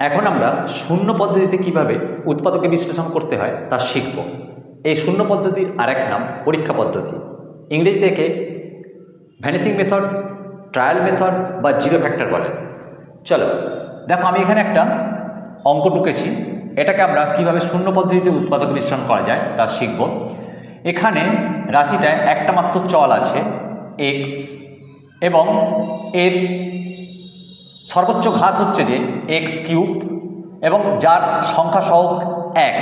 এখন আমরা শূন্য পদ্ধতিতে কীভাবে উৎপাদকে বিশ্লেষণ করতে হয় তা শিখব। এই শূন্য পদ্ধতির আরেক নাম পরীক্ষা পদ্ধতি। ইংরেজি থেকে ভ্যানিসিং মেথড, ট্রায়াল মেথড বা জিরো ফ্যাক্টর বলে। চলো, দেখো আমি এখানে একটা অঙ্ক টুকেছি। এটাকে আমরা কীভাবে শূন্য পদ্ধতিতে উৎপাদক বিশ্লেষণ করা যায় তা শিখব। এখানে রাশিটায় একটা মাত্র চল আছে এক্স এবং এর সর্বোচ্চ ঘাত হচ্ছে যে এক্স কিউব এবং যার সংখ্যা সহগ এক,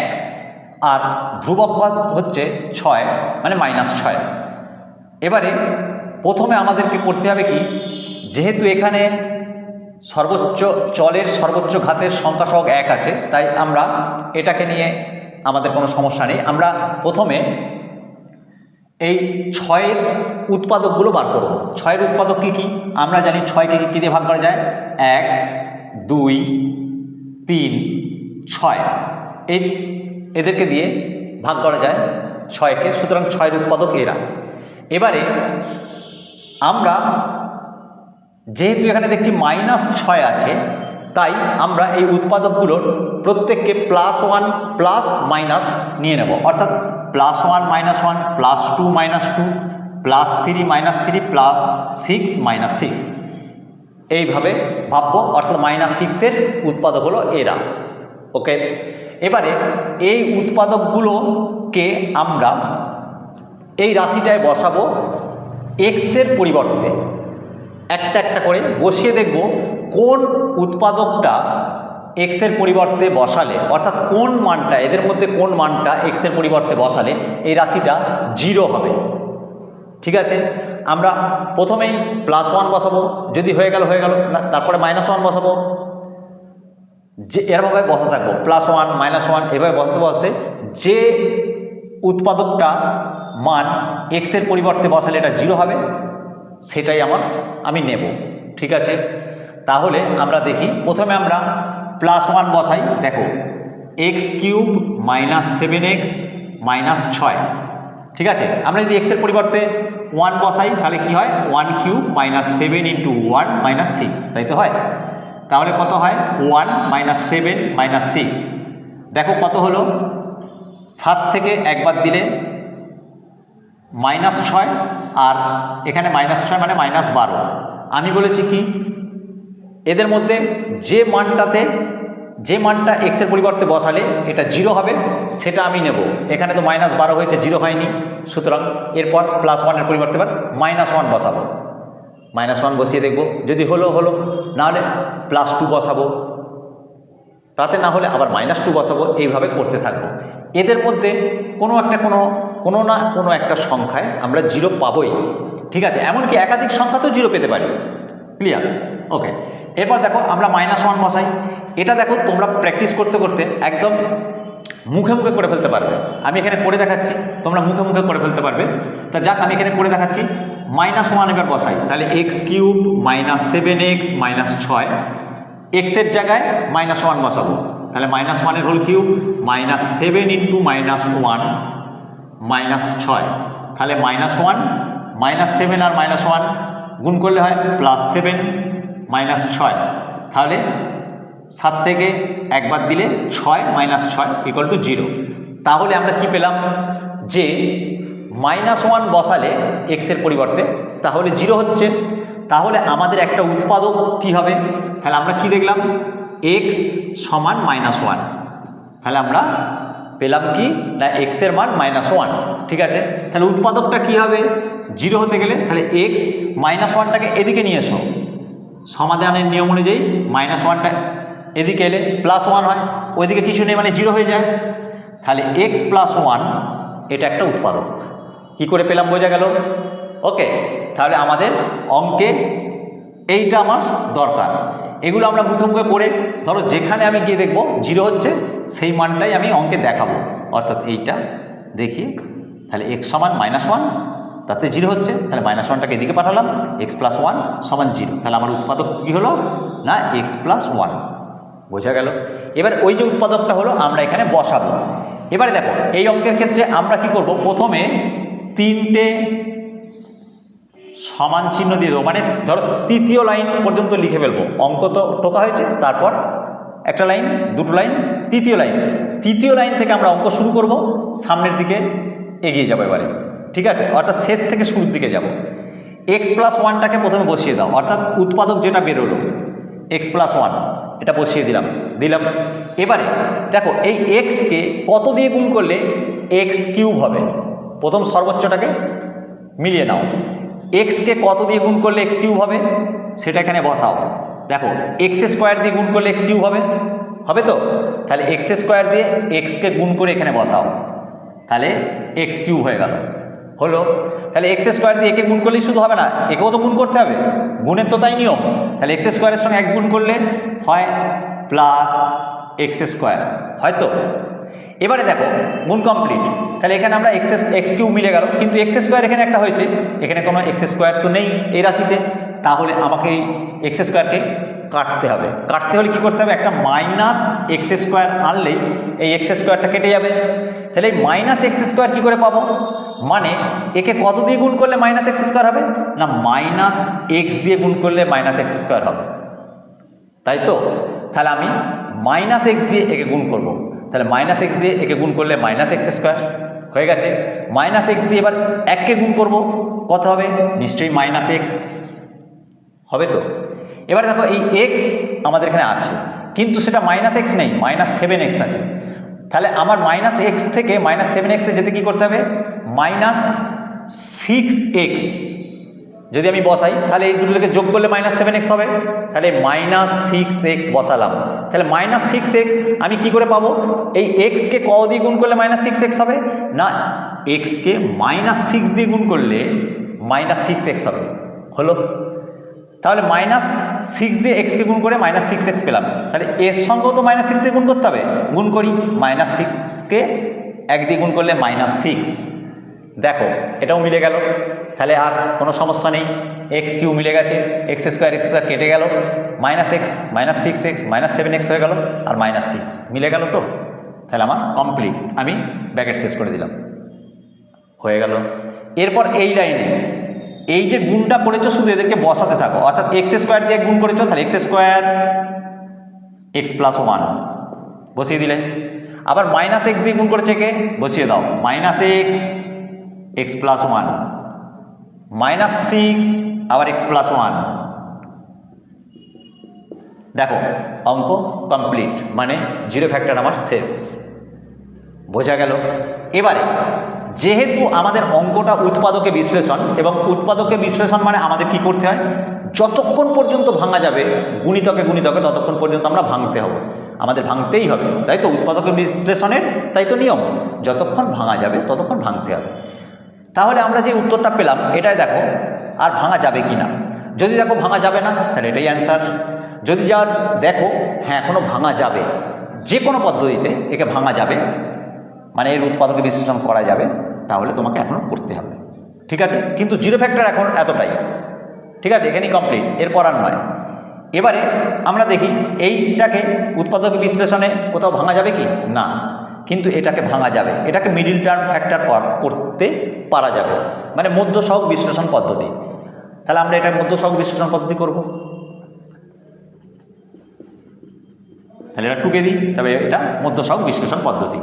আর ধ্রুবক ঘাত হচ্ছে ছয় মানে মাইনাস ছয়। এবারে প্রথমে আমাদেরকে করতে হবে কি, যেহেতু এখানে সর্বোচ্চ চলের সর্বোচ্চ ঘাতের সংখ্যা সহগ এক আছে, তাই আমরা এটাকে নিয়ে আমাদের কোনো সমস্যা নেই। আমরা প্রথমে এই ছয়ের উৎপাদকগুলো বার করব। ছয়ের উৎপাদক কী কী? আমরা জানি ছয়কে কী দিয়ে ভাগ করা যায়? এক, দুই, তিন, ছয়। এই এদেরকে দিয়ে ভাগ করা যায় ছয়কে, সুতরাং ছয়ের উৎপাদক এরা। এবারে আমরা যেহেতু এখানে দেখছি মাইনাস ছয় আছে, তাই আমরা এই উৎপাদকগুলোর প্রত্যেককে প্লাস ওয়ান প্লাস মাইনাস নিয়ে নেব। অর্থাৎ plus one minus one plus two minus two plus three minus three plus six minus six এইভাবে ভাববো, অর্থাৎ মাইনাস সিক্সের উৎপাদক হলো এরা। ওকে এবারে এই উৎপাদকগুলোকে আমরা এই রাশিটায় বসাবো এক্সের পরিবর্তে। একটা একটা করে বসিয়ে দেখব কোন উৎপাদকটা এক্সের পরিবর্তে বসালে, অর্থাৎ কোন মানটা, এদের মধ্যে কোন মানটা এক্সের পরিবর্তে বসালে এই রাশিটা জিরো হবে। ঠিক আছে? আমরা প্রথমেই প্লাস ওয়ান বসাবো, যদি হয়ে গেল হয়ে গেল তারপরে মাইনাস ওয়ান বসাবো। যে এরমভাবে বসে থাকব প্লাস ওয়ান মাইনাস ওয়ান এভাবে বসতে বসতে যে উৎপাদকটা মান এক্সের পরিবর্তে বসালে এটা জিরো হবে, সেটাই আমার, আমি নেব। ঠিক আছে? তাহলে আমরা দেখি, প্রথমে আমরা প্লাস ওয়ান বসাই, দেখো x cube minus seven x minus ছয়। ঠিক আছে? আমরা যদি এক্সের পরিবর্তে ওয়ান বসাই, তাহলে কি হয়? One cube minus seven into one minus six তাই তো হয়? তাহলে কত হয়? One minus seven minus six দেখো কত হলো? সাত থেকে একবার দিলে মাইনাস ছয়, আর এখানে মাইনাস ছয় মানে মাইনাস বারো। আমি বলেছি কি? এদের মধ্যে যে মানটাতে, যে মানটা এক্সের পরিবর্তে বসালে এটা জিরো হবে, সেটা আমি নেব। এখানে তো মাইনাস বারো হয়েছে জিরো হয়নি। সুতরাং এরপর প্লাস ওয়ানের পরিবর্তে এবার মাইনাস ওয়ান বসাবো। মাইনাস ওয়ান বসিয়ে দেখব। যদি হলো হলো। নাহলে প্লাস টু বসাবো। তাতে না হলে আবার মাইনাস টু বসাবো। এইভাবে করতে থাকব। এদের মধ্যে কোনো একটা কোনো কোনো না কোনো একটা সংখ্যায় আমরা জিরো পাবোই। ঠিক আছে? এমনকি একাধিক সংখ্যাতেও জিরো পেতে পারি। ক্লিয়ার ওকে এরপর দেখো আমরা মাইনাস ওয়ান বসাই। এটা দেখো তোমরা প্র্যাকটিস করতে করতে একদম মুখে মুখে করে ফেলতে পারবে। আমি এখানে করে দেখাচ্ছি, তোমরা মুখে মুখে করে ফেলতে পারবে। তা যাক, আমি এখানে করে দেখাচ্ছি। মাইনাস ওয়ান এবার বসাই, তাহলে x cube minus seven x minus ছয় এক্সের জায়গায় মাইনাস ওয়ান বসাবো। তাহলে মাইনাস ওয়ানের whole cube minus seven into minus one minus ছয়। তাহলে মাইনাস ওয়ান মাইনাস সেভেন আর মাইনাস ওয়ান গুণ করলে হয় প্লাস সেভেন মাইনাস ছয়। তাহলে সাত থেকে একবার দিলে ছয় মাইনাস ছয় ইকুয়াল টু জিরো তাহলে আমরা কি পেলাম? যে মাইনাস ওয়ান বসালে এক্সের পরিবর্তে, তাহলে জিরো হচ্ছে। তাহলে আমাদের একটা উৎপাদক কি হবে? তাহলে আমরা কি দেখলাম? এক্স সমান মাইনাস ওয়ান। তাহলে আমরা পেলাম কি? না এক্সের মান মাইনাস ওয়ান। ঠিক আছে? তাহলে উৎপাদকটা কি হবে? জিরো হতে গেলে তাহলে এক্স মাইনাস ওয়ানটাকে এদিকে নিয়ে এসো। সমাধানের নিয়ম অনুযায়ী মাইনাস ওয়ানটা এদিকে এলে প্লাস ওয়ান হয়, ওইদিকে কিছু নেই মানে জিরো হয়ে যায়। তাহলে এক্স প্লাস ওয়ান এটা একটা উৎপাদক। কি করে পেলাম বোঝা গেল? ওকে তাহলে আমাদের অঙ্কে এইটা আমার দরকার। এগুলো আমরা মুখে মুখে করে, ধরো যেখানে আমি গিয়ে দেখব জিরো হচ্ছে, সেই মানটাই আমি অঙ্কে দেখাবো। অর্থাৎ এইটা দেখিয়ে তাহলে এক্স সমান মাইনাস ওয়ান তাতে জিরো হচ্ছে, তাহলে মাইনাস ওয়ানটাকে এদিকে পাঠালাম এক্স প্লাস ওয়ান সমান জিরো। তাহলে আমার উৎপাদক কী হলো? না এক্স প্লাস ওয়ান বোঝা গেল? এবার ওই যে উৎপাদকটা হলো, আমরা এখানে বসাবো। এবারে দেখো, এই অঙ্কের ক্ষেত্রে আমরা কি করব? প্রথমে তিনটে সমান চিহ্ন দিয়ে দেবো। মানে ধরো তৃতীয় লাইন পর্যন্ত লিখে ফেলব। অঙ্ক তো টোকা হয়েছে, তারপর একটা লাইন দুটো লাইন তৃতীয় লাইন তৃতীয় লাইন থেকে আমরা অঙ্ক শুরু করব। সামনের দিকে এগিয়ে যাব এবারে। ঠিক আছে? অর্থাৎ শেষ থেকে শুরুর দিকে যাব। এক্স প্লাস ওয়ানটাকে প্রথমে বসিয়ে দাও। অর্থাৎ উৎপাদক যেটা বেরোলো এক্স প্লাস ওয়ান এটা বসিয়ে দিলাম। দিলাম। এবারে দেখো, এই এক্সকে কত দিয়ে গুণ করলে এক্স কিউব হবে? প্রথম সর্বোচ্চটাকে মিলিয়ে নাও। এক্সকে কত দিয়ে গুণ করলে এক্স কিউব হবে? সেটা এখানে বসাও। দেখো এক্স স্কোয়ার দিয়ে গুণ করলে এক্স কিউব হবে। হবে তো? তাহলে এক্স স্কোয়ার দিয়ে এক্সকে গুণ করে এখানে বসাও। তাহলে এক্স কিউব হয়ে গেল। হলো, তাহলে এক্স স্কোয়ার দিয়ে একে গুণ করলেই শুধু হবে না, একেও তো গুণ করতে হবে, গুণের তো তাই নিয়ম, তাহলে এক্স স্কোয়ারের সঙ্গে এক গুণ করলে হয় প্লাস এক্স স্কোয়ার হয়তো? এবারে দেখো, গুণ কমপ্লিট তাহলে এখানে আমরা এক্স এক্স কিউ মিলে গেল, কিন্তু এক্স স্কোয়ার এখানে একটা হয়েছে, এখানে কোনো এক্স স্কোয়ার তো নেই এই রাশিতে, তাহলে আমাকে এই এক্স স্কোয়ারকে কাটতে হবে, কাটতে হলে কী করতে হবে, একটা মাইনাস এক্স স্কোয়ার আনলেই এই এক্স স্কোয়ারটা কেটে যাবে, তাহলে এই মাইনাস এক্স স্কোয়ার কী করে পাবো? মানে একে কত দিয়ে গুণ করলে মাইনাস এক্স স্কোয়ার হবে? না মাইনাস এক্স দিয়ে গুণ করলে মাইনাস এক্স স্কোয়ার হবে। তাই তো? তাহলে আমি মাইনাস এক্স দিয়ে একে গুণ করব। তাহলে মাইনাস এক্স দিয়ে একে গুণ করলে মাইনাস এক্স স্কোয়ার হয়ে গেছে? মাইনাস এক্স দিয়ে এবার এককে গুণ করব। কত হবে? নিশ্চয়ই মাইনাস এক্স হবে তো? এবার দেখো, এই এক্স আমাদের এখানে আছে, কিন্তু সেটা মাইনাস এক্স নেই মাইনাস সেভেন এক্স আছে। তাহলে আমার মাইনাস এক্স থেকে মাইনাস সেভেন এক্সে যেতে কী করতে হবে? মাইনাস সিক্স এক্স যদি আমি বসাই তাহলে এই দুটো থেকে যোগ করলে মাইনাস সেভেন এক্স হবে তাহলে মাইনাস সিক্স এক্স বসালাম তাহলে মাইনাস সিক্স এক্স আমি কি করে পাবো এই এক্সকে ক দিয়ে গুণ করলে মাইনাস সিক্স এক্স হবে না এক্সকে মাইনাস সিক্স দিয়ে গুণ করলে মাইনাস সিক্স এক্স হবে হলো তাহলে মাইনাস সিক্স দিয়ে এক্সকে গুণ করে মাইনাস সিক্স এক্স পেলাম তাহলে এর সঙ্গেও তো মাইনাস সিক্সে গুণ করতে হবে গুণ করি মাইনাস সিক্সকে এক দিয়ে গুণ করলে মাইনাস সিক্স দেখো, এটাও মিলে গেল। তাহলে আর কোনো সমস্যা নেই। এক্স কিউ মিলে গেছে এক্স স্কোয়ার এক্স স্কোয়ার কেটে গেল। Minus x minus six x minus seven x হয়ে গেল, আর মাইনাস সিক্স মিলে গেল তো? তাহলে আমার কমপ্লিট আমি ব্যাকেট শেষ করে দিলাম। হয়ে গেল। এরপর এই লাইনে এই যে গুণটা করেছ শুধু এদেরকে বসাতে থাকো, অর্থাৎ এক্স স্কোয়ার দিয়ে গুণ করেছ, তাহলে x square x plus one বসিয়ে দিলে। আবার মাইনাস এক্স দিয়ে গুণ করেছে কে? বসিয়ে দাও। Minus x x plus one minus six আবার এক্স প্লাস ওয়ান দেখো, অঙ্ক কমপ্লিট মানে জিরো ফ্যাক্টর আমার শেষ। বোঝা গেল? এবারে, যেহেতু আমাদের অঙ্কটা উৎপাদকে বিশ্লেষণ, এবং উৎপাদকে বিশ্লেষণ মানে আমাদের কি করতে হয়? যতক্ষণ পর্যন্ত ভাঙা যাবে, গুণিতকে গুণিতকে ততক্ষণ পর্যন্ত আমরা ভাঙতে হবে। আমাদের ভাঙতেই হবে, তাই তো? উৎপাদকের বিশ্লেষণের, তাই তো নিয়ম। যতক্ষণ ভাঙা যাবে, ততক্ষণ ভাঙতে হবে। তাহলে আমরা যে উত্তরটা পেলাম, এটাই দেখো, আর ভাঙা যাবে কি না যদি দেখো ভাঙা যাবে না, তাহলে এটাই অ্যান্সার যদি যার দেখো হ্যাঁ এখনও ভাঙা যাবে। যে কোনো পদ্ধতিতে একে ভাঙা যাবে মানে এর উৎপাদকে বিশ্লেষণ করা যাবে, তাহলে তোমাকে এখনও করতে হবে। ঠিক আছে? কিন্তু জিরো ফ্যাক্টর এখন এতটাই। ঠিক আছে? এখানেই কমপ্লিট এরপর আর নয়। এবারে আমরা দেখি, এইটাকে উৎপাদক বিশ্লেষণে কোথাও ভাঙা যাবে কি? না। কিন্তু এটাকে ভাঙা যাবে। এটাকে মিডিল টার্ম ফ্যাক্টর করতে পারা যাবে। মানে মধ্য সহগ বিশ্লেষণ পদ্ধতি। তাহলে আমরা এটা মধ্য সহগ বিশ্লেষণ পদ্ধতি করব। তাহলে এটা টুকে দিই, তবে এটা মধ্য সহগ বিশ্লেষণ পদ্ধতি।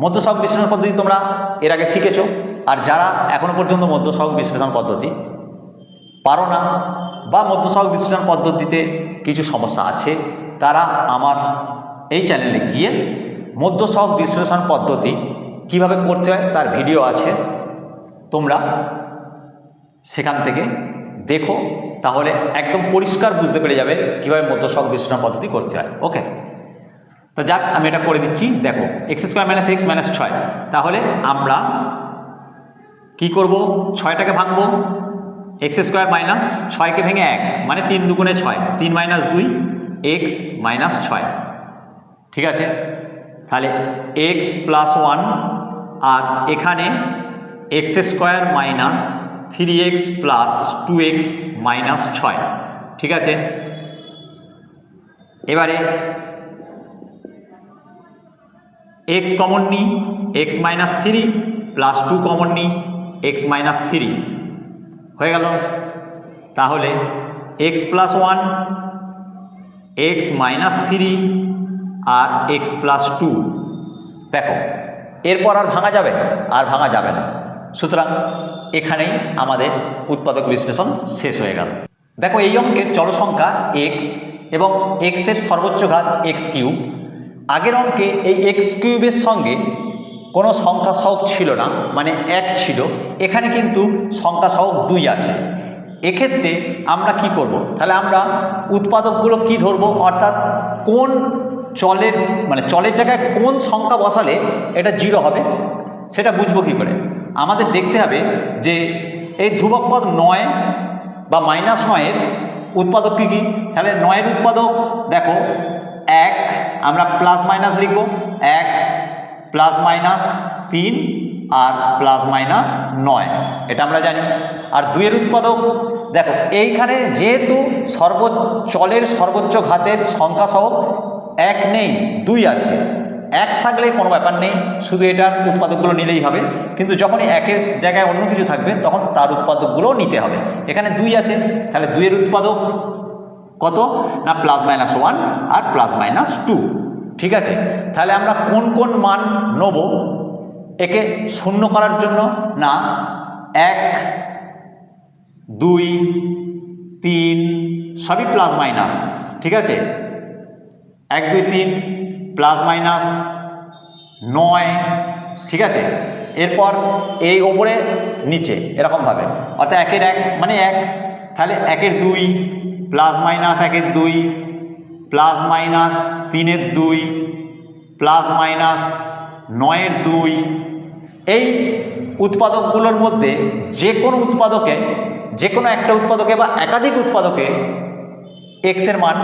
মধ্য সহগ বিশ্লেষণ পদ্ধতি তোমরা এর আগে শিখেছো, আর যারা এখনও পর্যন্ত মধ্য সহগ বিশ্লেষণ পদ্ধতি পারো না, বা মধ্য সহগ বিশ্লেষণ পদ্ধতিতে কিছু সমস্যা আছে, তারা আমার এই চ্যানেলে গিয়ে মধ্য সহগ বিশ্লেষণ পদ্ধতি কীভাবে করতে হয় তার ভিডিও আছে। তোমরা সেখান থেকে দেখো, তাহলে একদম পরিষ্কার বুঝতে পেরে যাবে কীভাবে মধ্য সহগ বিশ্লেষণ পদ্ধতি করতে হয়। ওকে? তো যাক, আমি এটা করে দিচ্ছি। দেখো x square minus x minus ছয়। তাহলে আমরা কি করব? ছয়টাকে ভাঙবো। এক্স স্কোয়ার মাইনাস ছয়কে ভেঙে এক মানে তিন দুগুণে ছয়। তিন মাইনাস দুই এক্স মাইনাস ছয়। ঠিক আছে? তাহলে এক্স প্লাস ওয়ান আর এখানে x square minus three x plus two x minus ছয়, ঠিক আছে? এবারে এক্স কমন নিই x minus three plus two common নিই এক্স মাইনাস থ্রি হয়ে গেল? তাহলে x plus one x minus three আর এক্স প্লাস টু দেখো, এরপর আর ভাঙা যাবে, আর ভাঙা যাবে না। সুতরাং এখানেই আমাদের উৎপাদক বিশ্লেষণ শেষ হয়ে গেল। দেখো, এই অঙ্কের চলসংখ্যা এক্স এবং এক্সের সর্বোচ্চ ঘাত এক্স কিউব। আগের অঙ্কে এই এক্স কিউবের সঙ্গে কোনো সংখ্যা সহগ ছিল না মানে এক ছিল। এখানে কিন্তু সংখ্যা সহগ দুই আছে। এক্ষেত্রে আমরা কি করব? তাহলে আমরা উৎপাদকগুলো কি ধরব? অর্থাৎ কোন চলের মানে চলের জায়গায় কোন সংখ্যা বসালে এটা জিরো হবে, সেটা বুঝব কী করে? আমাদের দেখতে হবে যে এই ধ্রুবক পদ নয় বা মাইনাস নয়ের উৎপাদক কী কী? তাহলে নয়ের উৎপাদক দেখো, এক আমরা প্লাস মাইনাস লিখব, এক প্লাস মাইনাস তিন আর প্লাস মাইনাস নয়, এটা আমরা জানি। আর দুইয়ের উৎপাদক, দেখো, এইখানে যেহেতু সর্ব চলের সর্বোচ্চ ঘাতের সংখ্যা সহ এক নেই, দুই আছে। এক থাকলে কোনো ব্যাপার নেই, শুধু এটার উৎপাদকগুলো নিলেই হবে। কিন্তু যখনই একের জায়গায় অন্য কিছু থাকবে, তখন তার উৎপাদকগুলোও নিতে হবে। এখানে দুই আছে, তাহলে দুইয়ের উৎপাদক কত? না প্লাস মাইনাস ওয়ান আর প্লাস মাইনাস টু ঠিক আছে? তাহলে আমরা কোন কোন মান নেব? একে শূন্য করার জন্য না, এক, দুই, তিন, সবই প্লাস মাইনাস ঠিক আছে? এক, দুই, তিন প্লাস মাইনাস নয়, ঠিক আছে? এরপর এই ওপরে নিচে এরকমভাবে অর্থাৎ একের এক মানে এক। তাহলে একের দুই প্লাস মাইনাস একের দুই প্লাস মাইনাস তিনের দুই প্লাস মাইনাস নয়ের দুই। এই উৎপাদকগুলোর মধ্যে যে কোনো উৎপাদকে, যে কোনো একটা উৎপাদকে বা একাধিক উৎপাদকে এক্সের মান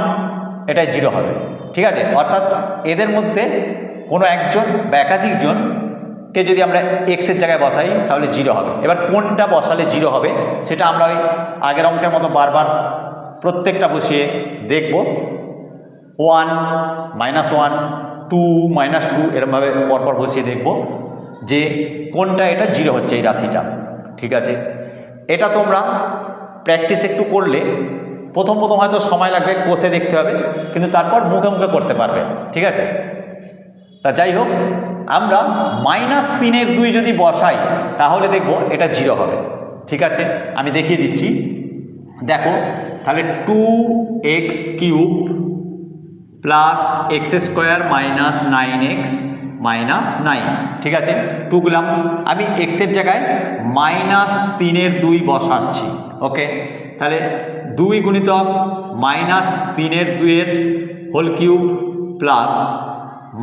এটাই জিরো হবে। ঠিক আছে? অর্থাৎ এদের মধ্যে কোনো একজন বা একাধিকজনকে যদি আমরা এক্সের জায়গায় বসাই, তাহলে জিরো হবে। এবার কোনটা বসালে জিরো হবে, সেটা আমরা ওই আগের অঙ্কের মতো বারবার প্রত্যেকটা বসিয়ে দেখব। One minus one two minus two এরমভাবে পরপর বসিয়ে দেখব যে কোনটা এটা জিরো হচ্ছে এই রাশিটা। ঠিক আছে? এটা তোমরা প্র্যাকটিস একটু করলে প্রথম প্রথম হয়তো সময় লাগবে, কষে দেখতে হবে, কিন্তু তারপর মুখে মুখে করতে পারবে, ঠিক আছে? তা যাই হোক, আমরা মাইনাস তিনের দুই যদি বসাই, তাহলে দেখব এটা জিরো হবে, ঠিক আছে? আমি দেখিয়ে দিচ্ছি। দেখো, তাহলে two x cube plus x square minus nine x minus nine ঠিক আছে? টু গুলাম। আমি এক্সের জায়গায় মাইনাস তিনের দুই বসাচ্ছি ওকে তাহলে দুই গুণিতক মাইনাস তিনের দুইয়ের হোল কিউব প্লাস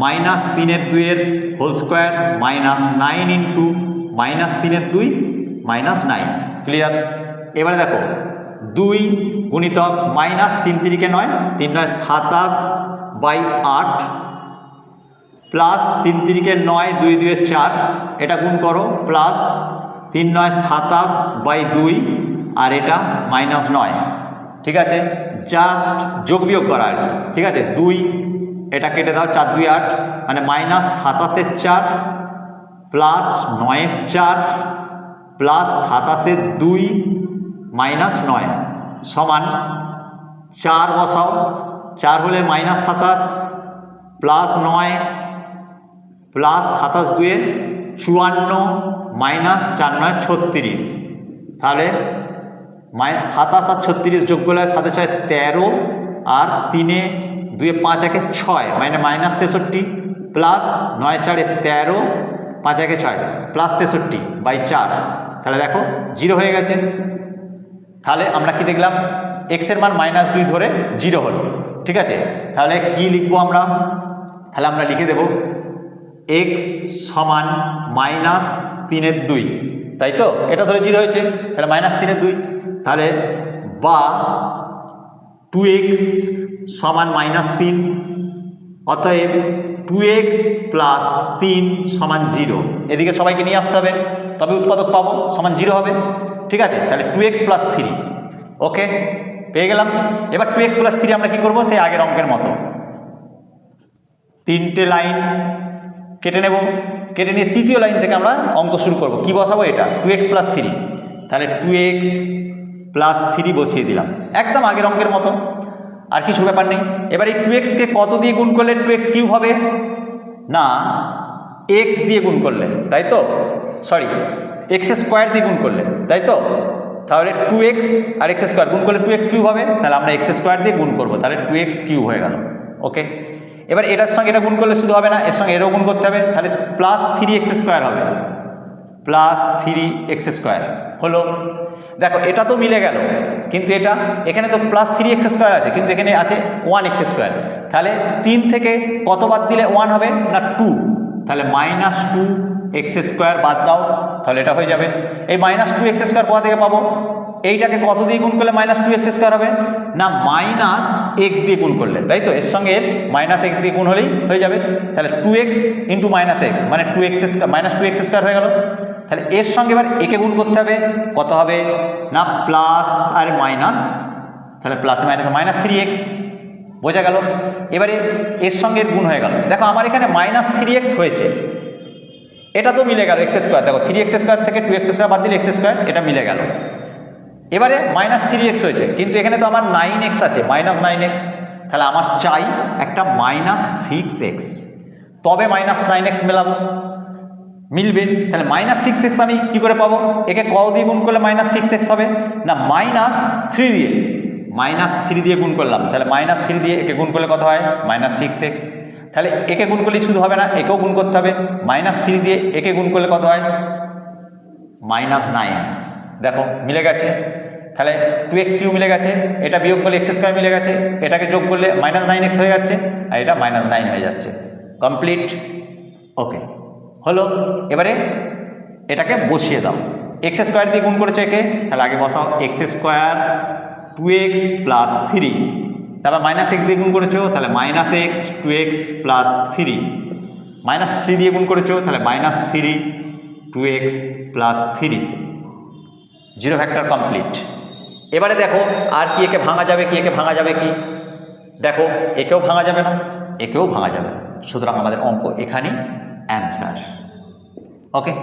মাইনাস তিনের দুইয়ের whole square minus nine into minus তিনের দুই মাইনাস নাইন। ক্লিয়ার? এবারে দেখো, দুই গুণিতক মাইনাস তিন তিরিকে নয়, তিন নয় সাতাশ বাই আট প্লাস তিন তিরিকে নয় দুই দুয়ে চার, এটা গুণ করো, প্লাস তিন নয় সাতাশ বাই দুই, আর এটা মাইনাস নয়। ঠিক আছে? জাস্ট যোগ বিয়োগ করা আর কি। ঠিক আছে? দুই, এটা কেটে দাও, চার, দুই, আট মানে মাইনাস সাতাশের চার প্লাস নয়ের চার প্লাস সাতাশের দুই মাইনাস নয় সমান চার বসাও। চার হলে মাইনাস সাতাশ প্লাস নয় প্লাস সাতাশ দুয়ে চুয়ান্ন মাইনাস চার নয় ছত্রিশ। তাহলে মাইনাস সাতাশ আর ছত্রিশ যোগ করলে সাথে ছয় তেরো আর তিনে দুয়ে পাঁচ একে ছয় মানে মাইনাস তেষট্টি প্লাস নয় চারে তেরো, পাঁচ একে ছয়, প্লাস তেষট্টি বাই চার। তাহলে দেখো, জিরো হয়ে গেছে। তাহলে আমরা কি দেখলাম? এক্সের মান মাইনাস দুই ধরে জিরো হলো। ঠিক আছে? তাহলে কি লিখব আমরা? তাহলে আমরা লিখে দেব এক্স সমান মাইনাস তিনের দুই। তাই তো? এটা ধরে জিরো হয়েছে। তাহলে মাইনাস তিনের দুই। তাহলে বা টু এক্স সমান মাইনাস তিন, অতএব টু এক্স প্লাস তিন সমান জিরো এদিকে সবাইকে নিয়ে আসতে হবে, তবে উৎপাদক পাবো, সমান জিরো হবে। ঠিক আছে, তাহলে two x plus three okay পেয়ে গেলাম। এবার টু এক্স প্লাস থ্রি আমরা কী করব? সেই আগের অঙ্কের মতো। তিনটে লাইন কেটে নেব। কেটে নিয়ে তৃতীয় লাইন থেকে আমরা অঙ্ক শুরু করব। কি বসাবো এটা? টু এক্স প্লাস থ্রি তাহলে টু এক্স প্লাস থ্রি বসিয়ে দিলাম। একদম আগের অঙ্কের মতো। আর কিছু ব্যাপার নেই। এবার এই টু এক্সকে কত দিয়ে গুণ করলে টু এক্স কিউব হবে? না এক্স দিয়ে গুণ করলে, তাই তো? সরি এক্স স্কোয়ার দিয়ে গুণ করলে, তাই তো? তাহলে টু এক্স আর এক্স স্কোয়ার গুণ করলে টু এক্স কিউব হবে? তাহলে আমরা এক্স স্কোয়ার দিয়ে গুণ করব। তাহলে টু এক্স কিউব হয়ে গেল। ওকে এবার এটার সঙ্গে এটা গুণ করলে শুধু হবে না, এর সঙ্গে এরও গুণ করতে হবে। তাহলে প্লাস থ্রি এক্স স্কোয়ার হবে। প্লাস থ্রি এক্স স্কোয়ার হলো দেখো, এটা তো মিলে গেল, কিন্তু এটা, এখানে তো প্লাস থ্রি এক্স স্কোয়ার আছে, কিন্তু এখানে আছে ওয়ান এক্স স্কোয়ার তাহলে তিন থেকে কত বাদ দিলে ওয়ান হবে? না টু তাহলে মাইনাস টু এক্স স্কোয়ার বাদ দাও, তাহলে এটা হয়ে যাবে। এই মাইনাস টু এক্স স্কোয়ার কোথা থেকে পাবো? এইটাকে কত দিয়ে গুণ করলে মাইনাস টু এক্স স্কোয়ার হবে? না মাইনাস এক্স দিয়ে গুণ করলে, তাই তো? এর সঙ্গে এর মাইনাস এক্স দিয়ে গুণ হলেই হয়ে যাবে। তাহলে two x into minus x মানে two x square minus two x square হয়ে গেল। তাহলে এর সঙ্গে এবার একে গুণ করতে হবে। কত হবে? না প্লাস আর মাইনাস তাহলে plus minus minus three x বোঝা গেল? এবারে এর সঙ্গে গুণ হয়ে গেল। দেখো, আমার এখানে মাইনাস থ্রি এক্স হয়েছে। এটা তো মিলে গেল এক্স স্কোয়ার দেখো থ্রি এক্স স্কোয়ার থেকে টু এক্স স্কোয়ার বাদ দিলে এক্স স্কোয়ার এটা মিলে গেল। এবারে মাইনাস থ্রি এক্স হয়েছে। কিন্তু এখানে তো আমার নাইন এক্স আছে মাইনাস নাইন এক্স তাহলে আমার চাই একটা মাইনাস সিক্স এক্স তবে মাইনাস নাইন এক্স মেলাবো। মিলবে? তাহলে মাইনাস সিক্স এক্স আমি কী করে পাবো? একে ক দিয়ে গুণ করলে মাইনাস সিক্স এক্স হবে? না মাইনাস থ্রি দিয়ে। মাইনাস থ্রি দিয়ে গুণ করলাম। তাহলে মাইনাস থ্রি দিয়ে একে গুণ করলে কত হয়? মাইনাস সিক্স এক্স তাহলে একে গুণ করলেই শুধু হবে না, একেও গুণ করতে হবে। মাইনাস থ্রি দিয়ে একে গুণ করলে কত হয়? মাইনাস নাইন দেখো, মিলে গেছে। তাহলে টু এক্স কিউ মিলে গেছে। এটা বিয়োগ করলে এক্স স্কোয়ার মিলে গেছে। এটাকে যোগ করলে মাইনাস নাইন এক্স হয়ে যাচ্ছে। আর এটা মাইনাস নাইন হয়ে যাচ্ছে। কমপ্লিট ওকে হলো, এবারে এটাকে বসিয়ে দাও। এক্স স্কোয়ার দিয়ে গুণ করেছে একে, তাহলে আগে বসাও x square two x plus three তারপর মাইনাস এক্স দিয়ে গুণ করেছ, তাহলে minus x two x plus three minus three দিয়ে গুণ করেছ, তাহলে minus three two x plus three zero factor complete এবারে দেখো, আর কি একে ভাঙা যাবে কি, একে ভাঙা যাবে কি? দেখো, একেও ভাঙা যাবে না, একেও ভাঙা যাবে না। সুতরাং আমাদের অঙ্ক এখানেই অ্যান্সার ওকে